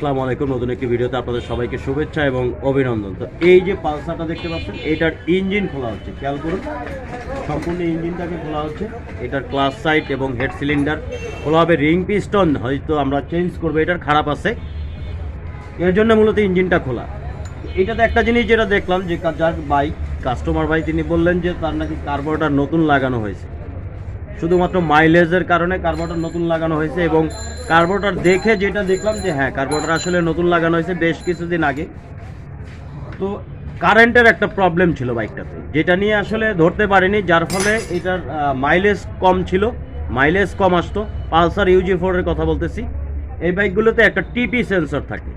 আসসালামু আলাইকুম। নতুন একটি ভিডিওতে আপনাদের সবাইকে শুভেচ্ছা এবং অভিনন্দন। তো এই যে পালসারটা দেখতে পাচ্ছেন, এটার ইঞ্জিন খোলা হচ্ছে। খেয়াল করুন, সম্পূর্ণ ইঞ্জিনটাকে খোলা হচ্ছে। এটার ক্লাস সাইট এবং হেড সিলিন্ডার। খোলা হবে রিং পিস্টন, হয়তো আমরা চেঞ্জ করব, এটার খারাপ আছে। এর জন্য মূলত ইঞ্জিনটা খোলা। এটাতে একটা জিনিস যেটা দেখলাম, যে যার বাইক কাস্টমার ভাই, তিনি বললেন যে তার নাকি কার্বোরেটর নতুন লাগানো হয়েছে। শুধুমাত্র মাইলেজের কারণে কার্বোরেটর নতুন লাগানো হয়েছে এবং কার্বোরেটর দেখে যেটা দেখলাম যে হ্যাঁ কার্বোরেটর আসলে নতুন লাগানো হয়েছে বেশ কিছুদিন আগে। তো কারেন্টের একটা প্রবলেম ছিল বাইকটাতে, যেটা নিয়ে আসলে ধরতে পারিনি, যার ফলে এটার মাইলেজ কম ছিল মাইলেজ কম আসতো। পালসার ইউজি ফোরের কথা বলতেছি। এই বাইকগুলোতে একটা টিপি সেন্সর থাকে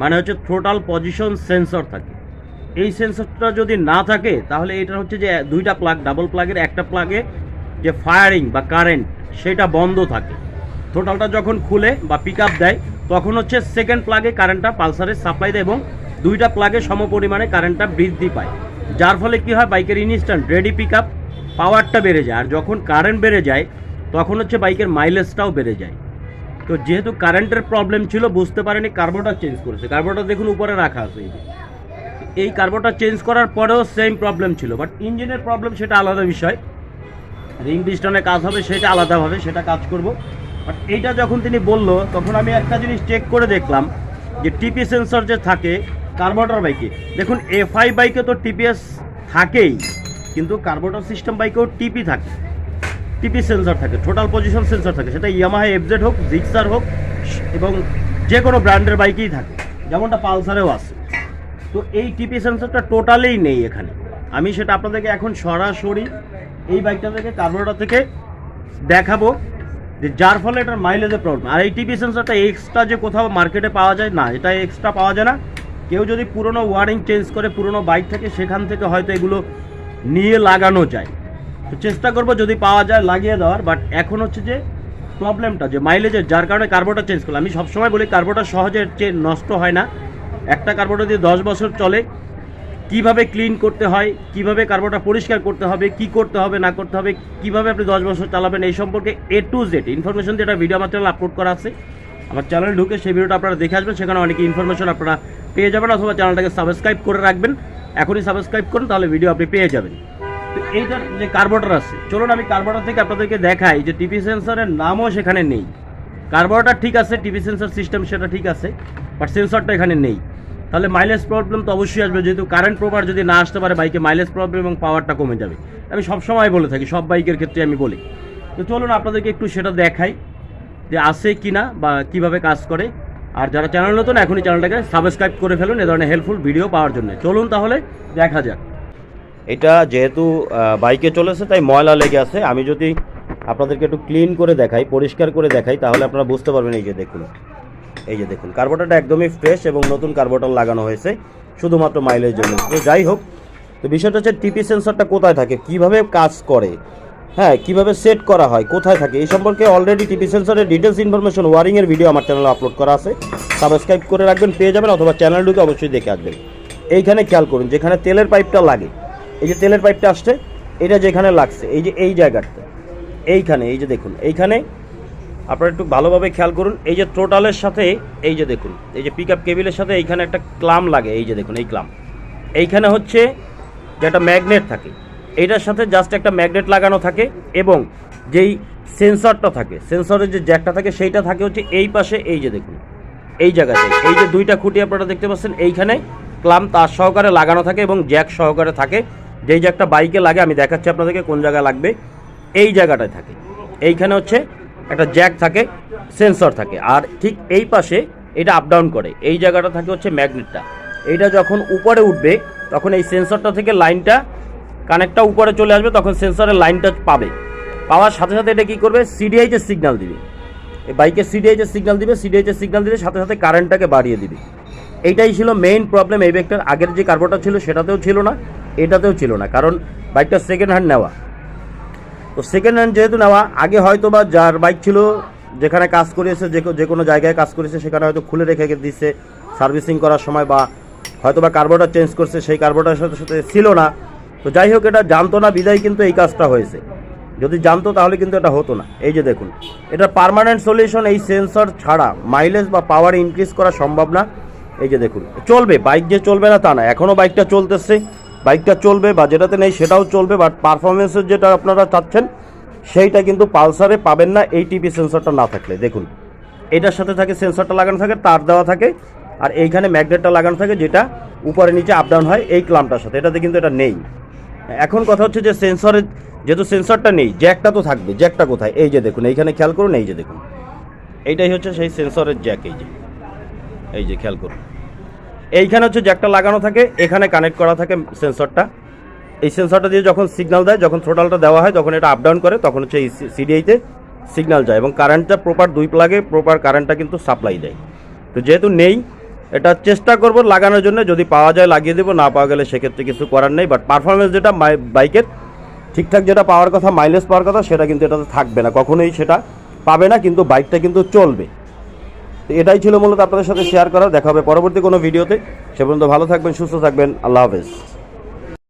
মানে হচ্ছে টোটাল পজিশন সেন্সর থাকে। এই সেন্সরটা যদি না থাকে, তাহলে এটা হচ্ছে যে দুইটা প্লাগ ডাবল প্লাগের একটা প্লাগে যে ফায়ারিং বা কারেন্ট সেটা বন্ধ থাকে। টোটালটা যখন খুলে বা পিক দেয়, তখন হচ্ছে সেকেন্ড প্লাগে কারেন্টটা পালসারের সাপ্লাই দেয় এবং দুইটা প্লাগে সম পরিমাণে কারেন্টটা বৃদ্ধি পায়। যার ফলে কি হয়? বাইকের ইনস্ট্যান্ট রেডি পিক পাওয়ারটা বেড়ে যায়। আর যখন কারেন্ট বেড়ে যায়, তখন হচ্ছে বাইকের মাইলেজটাও বেড়ে যায়। তো যেহেতু কারেন্টের প্রবলেম ছিল, বুঝতে পারেনি কার্বোটার চেঞ্জ করেছে। কার্বোটার দেখুন উপরে রাখা আছে এই কার্বোটার চেঞ্জ করার পরেও সেম প্রবলেম ছিল। বাট ইঞ্জিনের প্রবলেম সেটা আলাদা বিষয়। রিং পিস্টনে কাজ হবে, সেটা আলাদাভাবে সেটা কাজ করব। এইটা যখন তিনি বলল, তখন আমি একটা জিনিস চেক করে দেখলাম যে টিপি সেন্সর যে থাকে কার্বোটার বাইকে দেখুন এফআই বাইকে তো টিপিএস থাকেই, কিন্তু কার্বোটার সিস্টেম বাইকেও টিপি থাকে। টিপি সেন্সর থাকে টোটাল পজিশন সেন্সর থাকে। সেটা ইয়ামাহা এফজেড হোক জিক্সার হোক, এবং যে কোনো ব্র্যান্ডের বাইকেই থাকে। যেমনটা পালসারেও আছে। তো এই টিপি সেন্সরটা টোটালেই নেই এখানে। আমি সেটা আপনাদেরকে এখন সরাসরি এই বাইকটা থেকে কার্বোরেটর থেকে দেখাবো। যে যার ফলে এটার মাইলেজের প্রবলেম আর এই টিপি সেন্সরটা এক্সট্রা যে কোথাও মার্কেটে পাওয়া যায়, না, এটা এক্সট্রা পাওয়া যায় না। কেউ যদি পুরনো ওয়ারিং চেঞ্জ করে, পুরনো বাইক থেকে সেখান থেকে হয়তো এগুলো নিয়ে লাগানো যায়। তো চেষ্টা করব যদি পাওয়া যায়, লাগিয়ে দেওয়ার। বাট এখন হচ্ছে যে প্রবলেমটা যে মাইলেজের যার কারণে কার্বোটা চেঞ্জ করলাম। আমি সবসময় বলি কার্বোটা সহজে নষ্ট হয় না। একটা কার্বোটা দিয়ে দশ বছর চলে কীভাবে ক্লিন করতে হয়, কীভাবে কার্বোটা পরিষ্কার করতে হবে, কি করতে হবে, না করতে হবে, কীভাবে আপনি দশ বছর চালাবেন, এই সম্পর্কে এ টু জেড ইনফরমেশন দিয়ে একটা ভিডিও আমার চ্যানেল আপলোড করা আছে। আমার চ্যানেলে ঢুকে সেই ভিডিওটা আপনারা দেখে আসবেন, সেখানে অনেক ইনফরমেশন আপনারা পেয়ে যাবেন, অথবা চ্যানেলটাকে সাবস্ক্রাইব করে রাখবেন। এখনই সাবস্ক্রাইব করুন, তাহলে ভিডিও আপনি পেয়ে যাবেন। তো এইটার যে কার্বোটার আছে, চলুন আমি কার্বোটার থেকে আপনাদেরকে দেখাই যে টিপি সেন্সরের নামও সেখানে নেই। কার্বোরেটার ঠিক আছে টিভি সেন্সর সিস্টেম সেটা ঠিক আছে বাট সেন্সরটা এখানে নেই। তাহলে মাইলেজ প্রবলেম তো অবশ্যই আসবে, যেহেতু কারেন্ট প্রপার যদি না আসতে পারে বাইকে মাইলেজ প্রবলেম এবং পাওয়ারটা কমে যাবে। আমি সবসময় বলে থাকি, সব বাইকের ক্ষেত্রে আমি বলি। তো চলুন আপনাদেরকে একটু সেটা দেখাই যে আছে কি না বা কীভাবে কাজ করে। আর যারা চ্যানেল নতুন, এখনই চ্যানেলটাকে সাবস্ক্রাইব করে ফেলুন, এ ধরনের হেল্পফুল ভিডিও পাওয়ার জন্য। চলুন তাহলে দেখা যাক। এটা যেহেতু বাইকে চলেছে, তাই ময়লা লেগে আছে। আমি যদি আপনাদেরকে একটু ক্লিন করে দেখাই, পরিষ্কার করে দেখাই, তাহলে আপনারা বুঝতে পারবেন এই যে দেখুন। এই যে দেখুন কার্বোটারটা একদমই ফ্রেশ এবং নতুন কার্বোটার লাগানো হয়েছে, শুধুমাত্র মাইলের জন্য। তো যাই হোক, তো বিষয়টা হচ্ছে টিপি সেন্সরটা কোথায় থাকে, কীভাবে কাজ করে হ্যাঁ কীভাবে সেট করা হয়, কোথায় থাকে, এই সম্পর্কে অলরেডি টিপি সেন্সরের ডিটেলস ইনফরমেশন ওয়ারিংয়ের ভিডিও আমার চ্যানেলে আপলোড করা আছে। সাবস্ক্রাইব করে রাখবেন, পেয়ে যাবেন, অথবা চ্যানেল ঢুকে অবশ্যই দেখে আসবেন। এইখানে খেয়াল করুন, যেখানে তেলের পাইপটা লাগে, এই যে তেলের পাইপটা আসছে, এটা যেখানে লাগছে, এই যে এই জায়গাটা এইখানে, এই যে দেখুন, এইখানে আপনারা একটু ভালোভাবে খেয়াল করুন। এই যে টোটালের সাথে, এই যে দেখুন, এই যে পিক আপ কেবিলের সাথে এইখানে একটা ক্লাম লাগে, এই যে দেখুন, এই ক্লাম। এইখানে হচ্ছে যে একটা ম্যাগনেট থাকে। এইটার সাথে জাস্ট একটা ম্যাগনেট লাগানো থাকে এবং যেই সেন্সরটা থাকে সেন্সরের যে জ্যাকটা থাকে, সেইটা থাকে হচ্ছে এই পাশে, এই যে দেখুন, এই জায়গাতে। এই যে দুইটা খুঁটি আপনারা দেখতে পাচ্ছেন, এইখানে ক্লাম তার সহকারে লাগানো থাকে এবং জ্যাক সহকারে থাকে। যেই জ্যাকটা বাইকে লাগে, আমি দেখাচ্ছি আপনাদেরকে কোন জায়গায় লাগবে। এই জায়গাটায় থাকে। এইখানে হচ্ছে একটা জ্যাক থাকে, সেন্সর থাকে। আর ঠিক এই পাশে এটা আপ ডাউন করে। এই জায়গাটা থাকে হচ্ছে ম্যাগনেটটা। এইটা যখন উপরে উঠবে, তখন এই সেন্সরটা থেকে লাইনটা কানেক্টটা উপরে চলে আসবে, তখন সেন্সরের লাইনটা পাবে। পাওয়ার সাথে সাথে এটা কী করবে? সিডিআইচের সিগন্যাল দিবে। এই বাইকে সিডিআইচের সিগন্যাল দিবে সিডিআইচের সিগন্যাল দিলে সাথে সাথে কারেন্টটাকে বাড়িয়ে দিবে। এইটাই ছিল মেইন প্রবলেম এই বাইকটার আগের যে কার্বোটা ছিল সেটাতেও ছিল না, এটাতেও ছিল না। কারণ বাইকটা সেকেন্ড হ্যান্ড নেওয়া। তো সেকেন্ড হ্যান্ড যেহেতু নেওয়া, আগে হয়তো বা যার বাইক ছিল, যেখানে কাজ করেছে যে যে কোনো জায়গায় কাজ করেছে সেখানে হয়তো খুলে রেখে দিচ্ছে সার্ভিসিং করার সময় বা হয়তো বা কার্বোটার চেঞ্জ করছে, সেই কার্বোটার সাথে সাথে ছিল না। তো যাই হোক, এটা জানতো না, বিদায় কিন্তু এই কাজটা হয়েছে। যদি জানতো, তাহলে কিন্তু এটা হতো না। এই যে দেখুন, এটা পার্মানেন্ট সলিউশন এই সেন্সর ছাড়া মাইলেজ বা পাওয়ার ইনক্রিজ করা সম্ভব না। এই যে দেখুন, চলবে বাইক যে চলবে না তা না এখনও বাইকটা চলতেছে। বাইকটা চলবে বা যেটাতে নেই সেটাও চলবে বাট পারফরমেন্সের যেটা আপনারা চাচ্ছেন, সেইটা কিন্তু পালসারে পাবেন না, এই টিপি সেন্সরটা না থাকলে। দেখুন, এটার সাথে থাকে সেন্সরটা লাগানো থাকে, তার দেওয়া থাকে, আর এইখানে ম্যাগনেটটা লাগানো থাকে, যেটা উপরে নিচে আপ ডাউন হয়, এই ক্লামটার সাথে। এটাতে কিন্তু এটা নেই। এখন কথা হচ্ছে যে সেন্সরের যেহেতু সেন্সরটা নেই জ্যাকটা তো থাকবে। জ্যাকটা কোথায়? এই যে দেখুন, এইখানে খেয়াল করুন, এই যে দেখুন। এইটাই হচ্ছে সেই সেন্সরের জ্যাক এই যে। এই যে, খেয়াল করুন। এইখানে হচ্ছে জ্যাকটা লাগানো থাকে, এখানে কানেক্ট করা থাকে সেন্সরটা এই সেন্সরটা দিয়ে যখন সিগনাল দেয়, যখন থ্রোটালটা দেওয়া হয় যখন এটা আপ ডাউন করে, তখন হচ্ছে এই সিডিআইতে সিগনাল যায় এবং কারেন্টটা প্রপার দুই প্লাগে প্রপার কারেন্টটা কিন্তু সাপ্লাই দেয়। তো যেহেতু নেই, এটা চেষ্টা করব লাগানোর জন্য, যদি পাওয়া যায় লাগিয়ে দেবো, না পাওয়া গেলে সেক্ষেত্রে কিছু করার নেই বাট পারফরমেন্স যেটা বাইকের ঠিকঠাক যেটা পাওয়ার কথা মাইলেজ পাওয়ার কথা, সেটা কিন্তু এটাতে থাকবে না, কখনোই সেটা পাবে না, কিন্তু বাইকটা কিন্তু চলবে। তো এটাই ছিল মূলত আপনাদের সাথে শেয়ার করা। দেখা হবে পরবর্তী কোনো ভিডিওতে সে পর্যন্ত ভালো থাকবেন, সুস্থ থাকবেন। আল্লাহ হাফেজ।